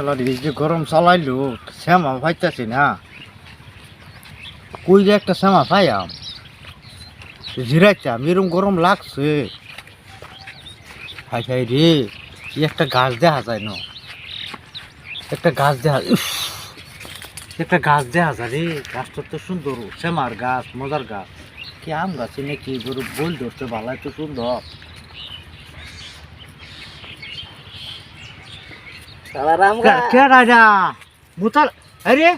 শালার যে গরম চালাইলো, শ্যামা পাইতেছি না। কই যে একটা শ্যামা পাইয়াম। জিরাইতাম, এরম গরম লাগছে। হাই হাই রে একটা গাছ দেখা যায় না। একটা গাছ দেখা একটা গাছ দেখা যায় রে। গাছটা তো সুন্দর, শ্যামার গাছ, মজার গাছ। কি আম গাছ নাকি? গরু বল ধরতে ভালো এত সুন্দর। আরে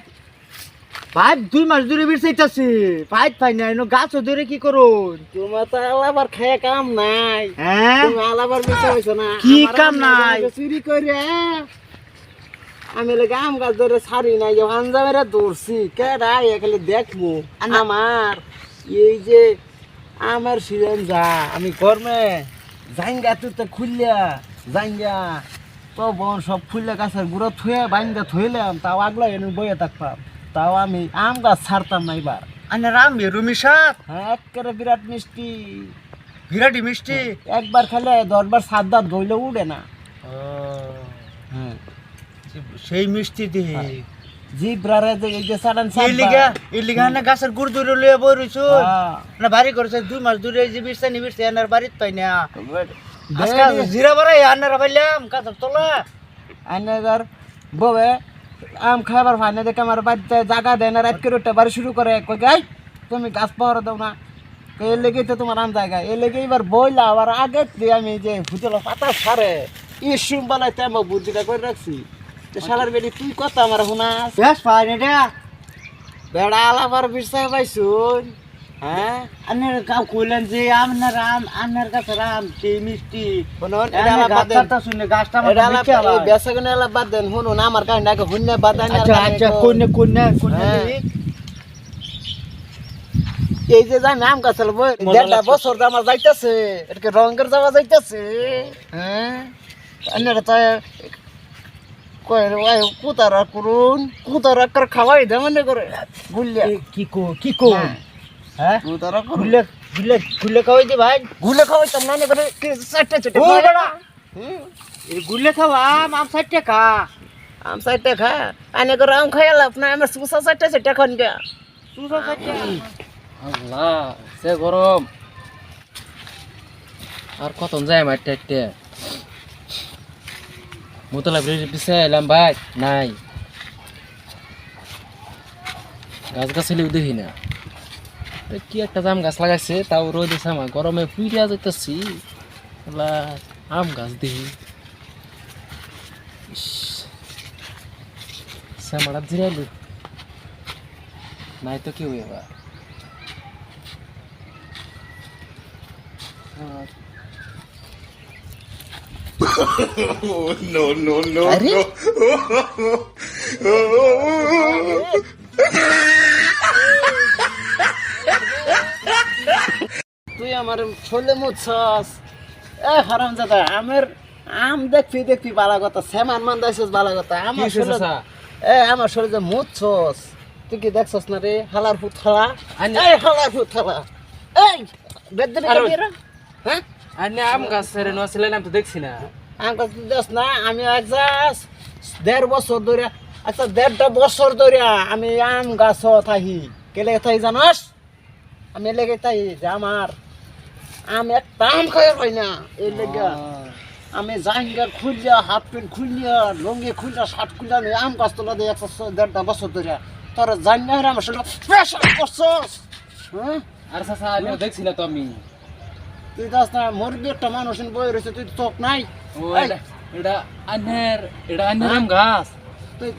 দুই মাস ধরে বিরসাইতাছে পাইপ পাই না এনো গাছ ধরে কি করুন? তোমার তো আলাবার খেয়ে কাম নাই। হ্যাঁ? তুমি আলাবার বেঁচে হয়েছো না। কি কাম নাই? চুরি করে। আমি লেগে আম গাছ ধরে ছাড়ি নাই যে আঞ্জামেরা দৌড়ছি কেডা এখানে দেখব। আমার এই যে আমার সিজন যা আমি গরমে জাইঙ্গা তুই তো খুললিয়া জাইঙ্গা। তো বোন সব ফুললে গাছের গুঁড়ো থুয়ে বাইঙ্গা থইলাম তাও আগলা এনে বইয়ে থাকতাম। তাও আমি আম গাছ ছাড়তাম না এবার। আনে রাম রুমি সাত হ্যাঁ একেবারে বিরাট মিষ্টি। বিরাট মিষ্টি? একবার খেলে দশবার সাত দাঁত ধইলে উড়ে না। হ্যাঁ। সেই মিষ্টি দিয়ে জিব্রারে যে এই যে সাডান না গাছের গুড় ধরে লইয়া বই রইছো হ্যাঁ। না বাড়ি করছে দুই মাস এই যে বিরসা নি আনার বাড়িত পাই না। জিরা পাইলাম তলা। ববে আম খাবার ফাইনে দেখে আমার বাড়িতে জায়গা দেয় না রাত করে উঠতে বাড়ি শুরু করে কই গাই তুমি গাছ পাওয়ার দাও না। এর লেগেই তো তোমার আম জায়গা। এর লেগে এবার বইলা আবার আগে আমি যে ভুতলা পাতা সারে ইসুম বানাইতে আমার বুদ্ধিটা করে রাখছি? তো শালার বেটি তুই কত আমার শুনাস। বেশ পাই এটা বেড়া আলাবার বিশ্বাস পাইছুন। হ্যাঁ? আনের কাউ কইলেন যে আপনার আম আনার গাছের আম সেই মিষ্টি। শুনুন এটা বাদ দেন। শুনে গাছটা এটা আবার। এই বেসাগুনে আলাপ বাদ দেন শুনুন আমার কাহিনী আগে শুনে বাদ দেন আচ্ছা আচ্ছা। কোনে কোনে কোনে হ্যাঁ। এই যে যাই নাম গাছ দেড়টা বছর আমার যাইতেছে এটাকে রঙের যাওয়া যাইতেছে। হ্যাঁ? আপনারা তো কুতারা করুন কুতারা করে খাওয়াই দে মানে করে। গুলিয়া কি কো কি কো? হ্যাঁ। গুলে গুলে গুলে খাওয়াই দি ভাই। গুলে খাওয়াইতাম না করে চারটে চারটে ও বাবা এই গুলে খাওয়া আম আম ষাট আম চারটে খা আনে করে আম খাই লাভ না আমার সুসা চারটে চারটে খান গে। আল্লাহ সে গরম। আর কত যায় মারতে একটা? মোতলা ব্রিজ পিছে এলাম ভাই নাই। গাছ গাছালিও দেখি না। কি একটা জাম গাছ লাগাইছে তাও রোদ আছে আমার। গরমে পুইরা যেতেছি আল্লাহ আম গাছ দেখি ইস, শ্যামাটা জিরাইলু। নাই তো কি হয়ে এবার। আরে তুই আমার ছোলে মুছছস এ হারাম দাদা আমের আম দেখবি দেখবি বালা কথা সেমান মান দাইছস বালা কথা। আমার ছোলে এ আমার ছোলে যে মুছছস তুই কি দেখছস না রে? হালার ফুট খালা আনি- এই হালার ফুট খালা এই বেদরে কবিরা হ্যাঁ? আরে আম গাছ রে নছিলেন আমি তো দেখছি না। আম গাছ দিস না? আমি একজাস দেড় বছর ধরে আচ্ছা দেড়টা বছর ধরে আমি আম গাছ থাকি। কেলে থাকি জানাস? আমি লেগে তাই যে আমার আম একটা আম খাই পাই না এই লেগে। আমি জাহিঙ্গা খুলিয়া হাফ প্যান্ট খুলিয়া লঙ্গি খুলিয়া শার্ট খুলিয়া আমি আম গাছ তোলা দিয়ে একশো দেড়টা বছর ধরে তোর জানি না আমার সঙ্গে প্রেশার করছস। হ্যাঁ? আর চাচা আমি তো দেখছি না তো আমি। তুই দাস না মুরগি একটা মানুষ বই রয়েছে তুই চোখ নাই। এটা আনের এটা আনের আম গাছ। তুই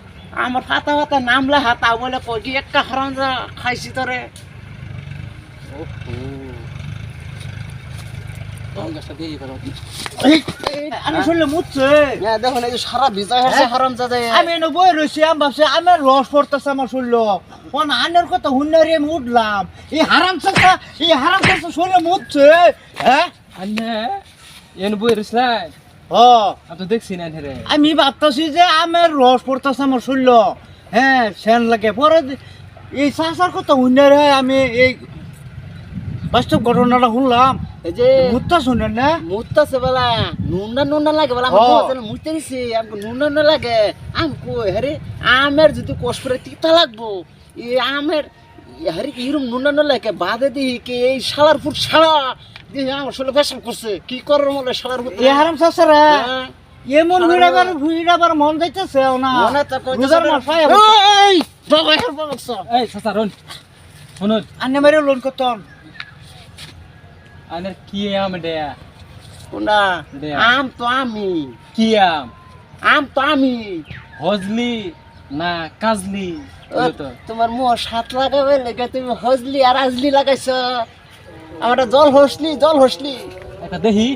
আমার হাতা হাতা নামলে হাতা বলে কই একটা হারাম যা খাইছি তোরে। করো আমি শুনলে মুচ্ছে হ্যাঁ দেখুন এই যে সারা ভিজা হচ্ছে হারাম যা আমি এনে বই রয়েছি আমি ভাবছি আমার রস পড়তেছে আমার শুনলো। কোন আনের কথা হুন্নারি আমি উঠলাম। এই হারাম চাষা এই হারাম চাষা শুনলে মুচ্ছে হ্যাঁ? এন বই ও তো দেখছি না রে আমি ভাবতেছি যে আমার রস পড়তেছে আমার শুনলো। হ্যাঁ সেন লাগে। পরে এই চাষার কথা হুন্নারি আমি এই বাস্তব ঘটনাটা শুনলাম। এই যে মুত্তা শুনেন না? মুততাছে বেলা নুননা নুননা লাগে বেলা। আমি মুতে দিছি আমাকে নুননা নুননা লাগে। আমি কই হরে আমের যদি কোষ করে তিতা লাগবো এই আমের হরে কি নুননা নুননা লাগে বাদে দিই কি এই শালার ফুট শালা। দিয়ে আমার শরীরে ফ্যাশন করছে কি করার মনে শালার ফুট? এ হারাম হ্যাঁ। এমন মন যাইতেছে না। মনে তো কইতাছে না। মাস পায় এই বাবা হের বাবা এই চাচা শুনুন। আন্নে মারে লোন করতাম আনের কি আম দেয়া কোনা দে। আম তো আমি। কি আম? আম তো আমি। হজলি না কাজলি? তোমার মুহ সাত লাগাবে লেগে তুমি হজলি আর আজলি লাগাইছ। আমার জল হসলি জল হসলি। এটা দেখি।